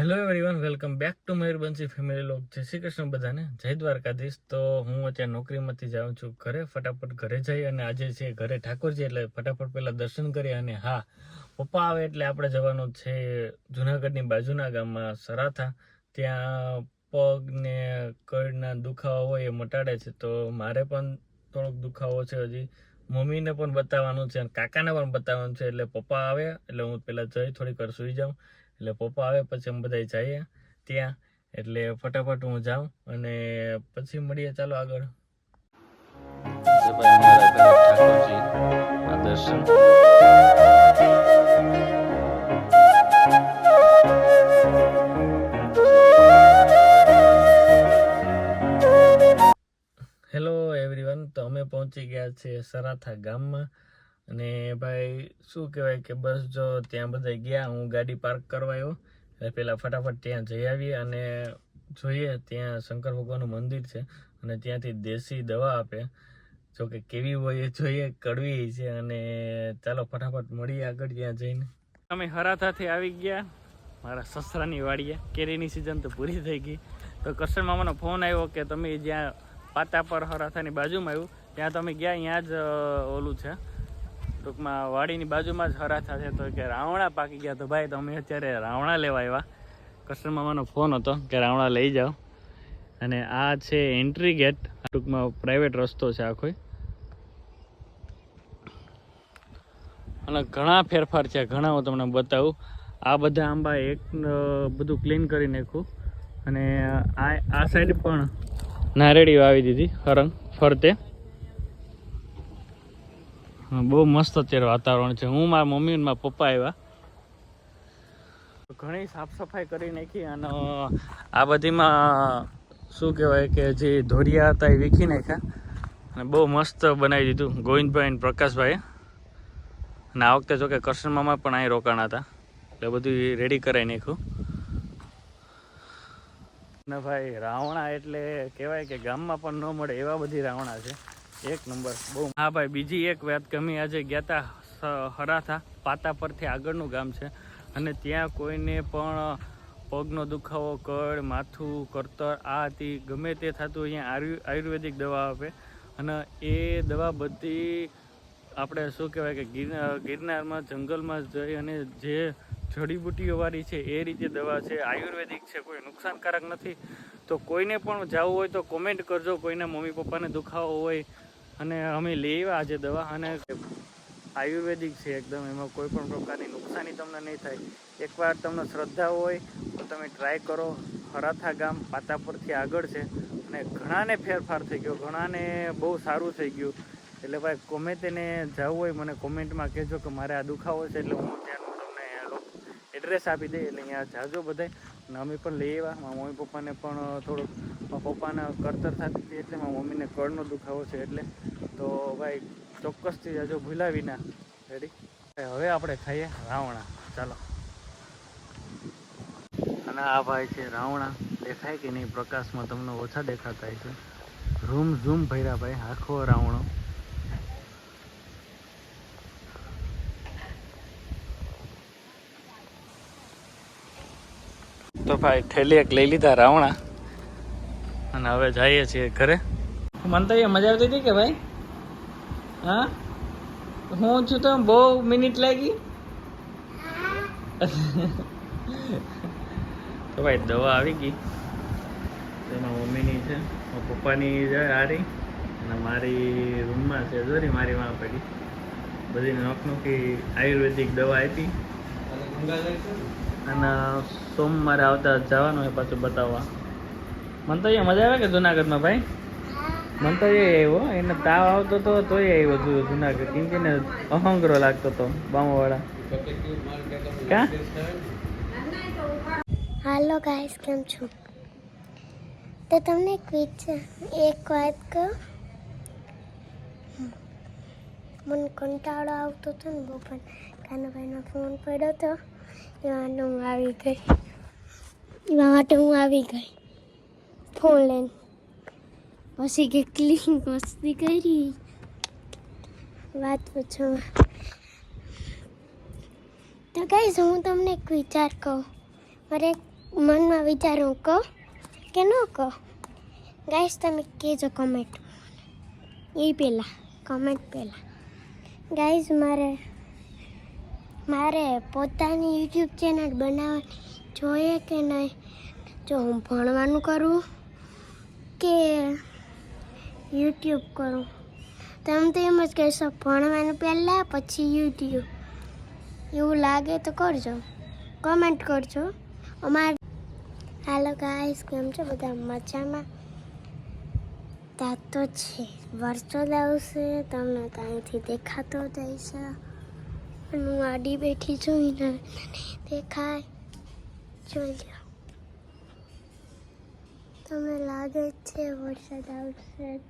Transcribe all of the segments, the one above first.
Hello everyone welcome back to Mayurbanshi family લોક જય શ્રી કૃષ્ણ બધાને. જય દ્વારકાધીશ. તો હું અત્યારે નોકરીમાંથી જાઉં છું ઘરે. ફટાફટ ઘરે જઈ અને આજે છે ઘરે ઠાકોરજી, એટલે ફટાફટ પહેલાં દર્શન કરી અને હા, પપ્પા આવે એટલે આપણે જવાનું છે જુનાગઢની બાજુના ગામમાં સરાથા. ત્યાં પગ ને કડના દુખાવા હોય એ મટાડે છે. તો મારે પણ થોડોક દુખાવો છે હજી. મમ્મીને પણ બતાવવાનું છે અને કાકાને પણ બતાવવાનું છે. એટલે પપ્પા આવે, એટલે હું પહેલાં જઈ થોડીક વાર સૂઈ જાઉં. એટલે પપ્પા આવે પછી અમે બધા જઈએ ત્યાં. એટલે ફટાફટ હું જાઉં અને પછી મળીએ. ચાલો આગળ. દર્શન. હેલો એવરીવન તો અમે પહોંચી ગયા છીએ સરાથા ગામમાં. અને ભાઈ, શું કહેવાય કે બસ જો ત્યાં બધા ગયા, હું ગાડી પાર્ક કરવા આવ્યો એટલે પહેલાં ફટાફટ ત્યાં જઈ આવીએ અને જોઈએ ત્યાં શંકર ભગવાનનું મંદિર છે અને ત્યાંથી દેશી દવા આપે. જો કે કેવી હોય એ જોઈએ, કડવી છે અને ચાલો ફટાફટ મળીએ આગળ ત્યાં જઈને. અમે હરાથાથી આવી ગયા, મારા સસરાની વાડીએ. કેરીની સિઝન તો પૂરી થઈ ગઈ. તો કરશન મામાનો ફોન આવ્યો કે તમે જ્યાં પાતા પર હરાથાની બાજુમાં આવ્યું, ત્યાં તમે ગયા ત્યાં જ ઓલું છે. ટૂંકમાં વાડીની બાજુમાં જ હરાથા છે તો કે રાવણા પાકી ગયા તો ભાઈ તમે અત્યારે રાવણા લેવા આવ્યા. કસ્ટમર મામાનો ફોન હતો કે રાવણા લઈ જાઓ. અને આ છે એન્ટ્રી ગેટ ટૂંકમાં પ્રાઇવેટ રસ્તો છે આખો. અને ઘણા ફેરફાર છે ઘણા હું તમને બતાવું. આ બધા આંબા એક બધું ક્લીન કરી નાખ્યું. અને આ આ સાઈડ પણ નારેડી વાવી દીધી હરંગ ફરતે. બહુ મસ્ત અત્યારે વાતાવરણ છે. હું મારા મમ્મી અને મારા પપ્પા આવ્યા. ઘણી સાફ સફાઈ કરી નાખી અને આ બધીમાં શું કહેવાય કે જે ધોરિયા હતા એ વીખી નાખ્યા. અને બહુ મસ્ત બનાવી દીધું. ગોવિંદભાઈ અને પ્રકાશભાઈએ અને આ વખતે જોકે કરશન મામા પણ અહીં રોકાણા હતા. એટલે બધું રેડી કરાવી નાખ્યું. ને ભાઈ રાવણા એટલે કહેવાય કે ગામમાં પણ ન મળે એવા બધી રાવણા છે. એક નંબર, બહુ હા ભાઈ, બીજી એક વાત અમે આજે ગયા હરાથા, પાતા પરથી આગળનું ગામ છે. અને ત્યાં કોઈને પણ પગનો દુખાવો કળ માથું, કરતર, આ હતી, ગમે તે થતું અહીંયા આયુ, આયુર્વેદિક દવા આપે. અને એ દવા બધી આપણે શું કહેવાય કે ગિરનાર, ગિરનારમાં, જંગલમાં જઈ અને જે જડીબુટીઓવાળી છે, એ રીતે દવા છે, આયુર્વેદિક છે, કોઈ નુકસાનકારક નથી. તો કોઈને પણ જવું હોય તો કોમેન્ટ કરજો, કોઈના મમ્મી પપ્પાને દુખાવો હોય અને અમે લેવા આજે દવા અને આયુર્વેદિક છે એકદમ, એમાં કોઈ પણ પ્રકારની નુકસાની તમને નહીં થાય. એકવાર તમને શ્રદ્ધા હોય, તો તમે ટ્રાય કરો. હરાથા ગામ પાતા પરથી આગળ છે અને ઘણાને ફેરફાર થઈ ગયો. ઘણાને બહુ સારું થઈ ગયું. એટલે ભાઈ, ગમે તેને જવું હોય, મને કોમેન્ટમાં કહેજો કે મારે આ દુખાવો છે, એટલે હું ત્યાંનું તમને એડ્રેસ આપી દઈ એટલે અહીંયા જાજો બધાય. અને અમે પણ લઈ આવ્યા. મારા મમ્મી પપ્પાને પણ થોડુંક પપ્પાને કરતર થતી હતી એટલે મારા મમ્મીને કળનો દુખાવો છે એટલે. તો ભાઈ, ચોક્કસથી હજુ ભૂલાવી ના. રેડી હવે આપણે ખાઈએ રાવણા. ચાલો. અને આ ભાઈ છે રાવણા. દેખાય કે નહીં? પ્રકાશમાં તમને ઓછા દેખાતા છે રૂમ ઝૂમ ભર્યા ભાઈ. આખો રાવણો. તો ભાઈ થેલી એક લઈ લીધા રાવણા. અને હવે જઈએ છીએ ઘરે. મંતવ્ય મજા આવતી હતી કે ભાઈ? હા? હું છું તો બહુ મિનિટ લાગી. તો ભાઈ દવા આવી ગઈ. તો એમાં મમ્મીની છે પપ્પાની છે આરી અને મારી રૂમમાં છે જોરી મારી માં પડી. બધી નોખનોખી આયુર્વેદિક દવા આપી. અને સોમવારે આવતા જવાનું હોય પાછું બતાવવા. મને તો એ મજા આવે કે જુનાગઢમાં ભાઈ? મને તો એ આવ્યો, એને તાવ આવતો તો તોય આવ્યો જુનાગઢ. કેમ કે એને અહંગરો લાગતો હતો બામોવાળા. કા? હાલો ગાઈસ, કેમ છો? તો તમને ક્વિઝ એક વાત કહું? મને કંટાળો આવતો હતો ને બહુ પણ. કાનાભાઈનો ફોન પડ્યો હતો એવા હું આવી ગઈ એવા માટે હું આવી ગઈ. ફોન લઈને. પછી કેટલી મસ્તી કરી. વાત પૂછો. તો ગાઈસ હું તમને એક વિચાર કહું. મારે મનમાં વિચારું કહો કે ન કહો. ગાઈશ, તમે કહેજો કમેન્ટ એ પહેલાં કમેન્ટ પહેલાં. ગાઈઝ મારે મારે પોતાની યુટ્યુબ ચેનલ બનાવવાની જોઈએ કે નહીં? જો હું ભણવાનું કરું કે યુટ્યુબ કરું? તમે તો એમ જ કહેશો, ભણવાનું પહેલાં, પછી યુટ્યુબ એવું લાગે તો કરજો. કમેન્ટ કરજો. અમારે હાલો ગાઈસ કેમ છો? બધા મજામાં? ત્યાં તો છે. વરસાદ આવશે, તમને ત્યાંથી દેખાતો જ હશે. હું આડી બેઠી છું જોઈને દેખાય. જોઈ તમે લાગે છે વરસાદ આવશે જ?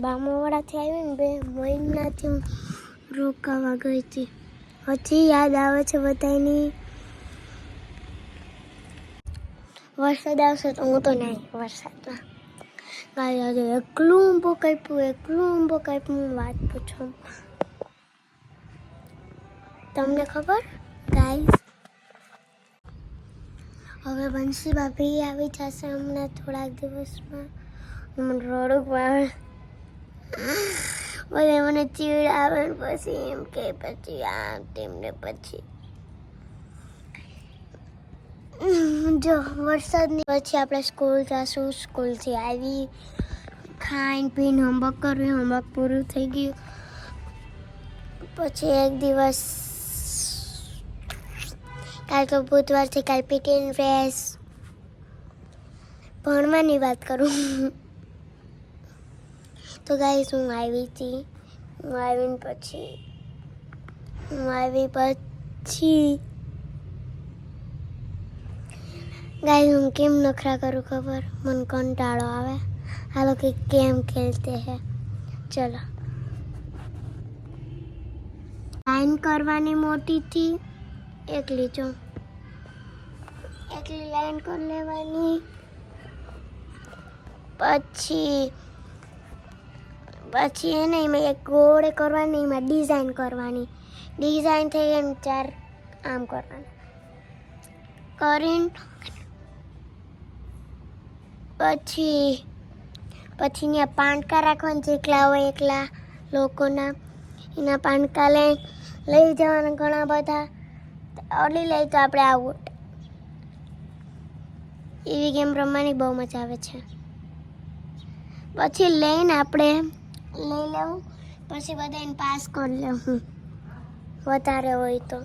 બામોવાડાથી આવી ને બે મહિનાથી રોકાવા ગઈ હતી. હજી યાદ આવે છે બધાની. વરસાદ આવશે તો હું તો નહીં વરસાદમાં. કાલે આજે એકલું ઊંભો કાપ્યું, એકલું ઊંભો કાપ્યું, હું વાત પૂછું. તમને ખબર? ગાઈસ. હવે બંસી ભાભી આવી જશે હમણાં થોડાક દિવસમાં. મને રોડું આવે. બધા મને ચીડ આવે પછી એમ કે પછી આમ તેમને પછી. જો, વરસાદની પછી આપણે સ્કૂલ જશું. સ્કૂલથી આવી, ખાઈને પીને હોમવર્ક કર્યું. હોમવર્ક પૂરું થઈ ગયું. પછી એક દિવસ કાલ તો બુધવારથી કાલ પીટીન ડ્રેસ ભણવાની વાત કરું. તો ગાઈસ હું આવી હતી હું આવીને પછી, હું આવી પછી. ગાઈસ હું કેમ નખરા કરું ખબર? મને કંટાળો આવે. હાલો કે કેમ ખેલતે હે. ચલો. લાઈન કરવાની મોટી થી એકલી જો એકલી લાઈન કરી લેવાની? પછી પછી એને એમાં એક ગોળે કરવાની, એમાં ડિઝાઇન કરવાની. ડિઝાઇન થઈ એમ ચાર આમ કરવાની. કરીને, પછી પછી ત્યાં પાંડકા રાખવાના, જેટલા હોય એકલા લોકોના. એના પાંડકા લઈ લઈ જવાના ઘણા બધા. અડી લઈ તો આપણે આઉટ. એવી ગેમ રમવાની બહુ મજા આવે છે. પછી લઈને આપણે લઈ લેવું પછી બધાને પાસ કરી લેવું વધારે હોય તો.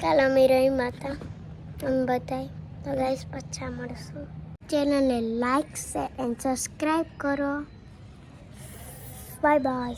કાલ અમે રહી માતા અમે બધાય. તો ગાઈસ પછા મળશું. ચેનલને લાઈક શેર એન્ડ સબસ્ક્રાઈબ કરો. Bye bye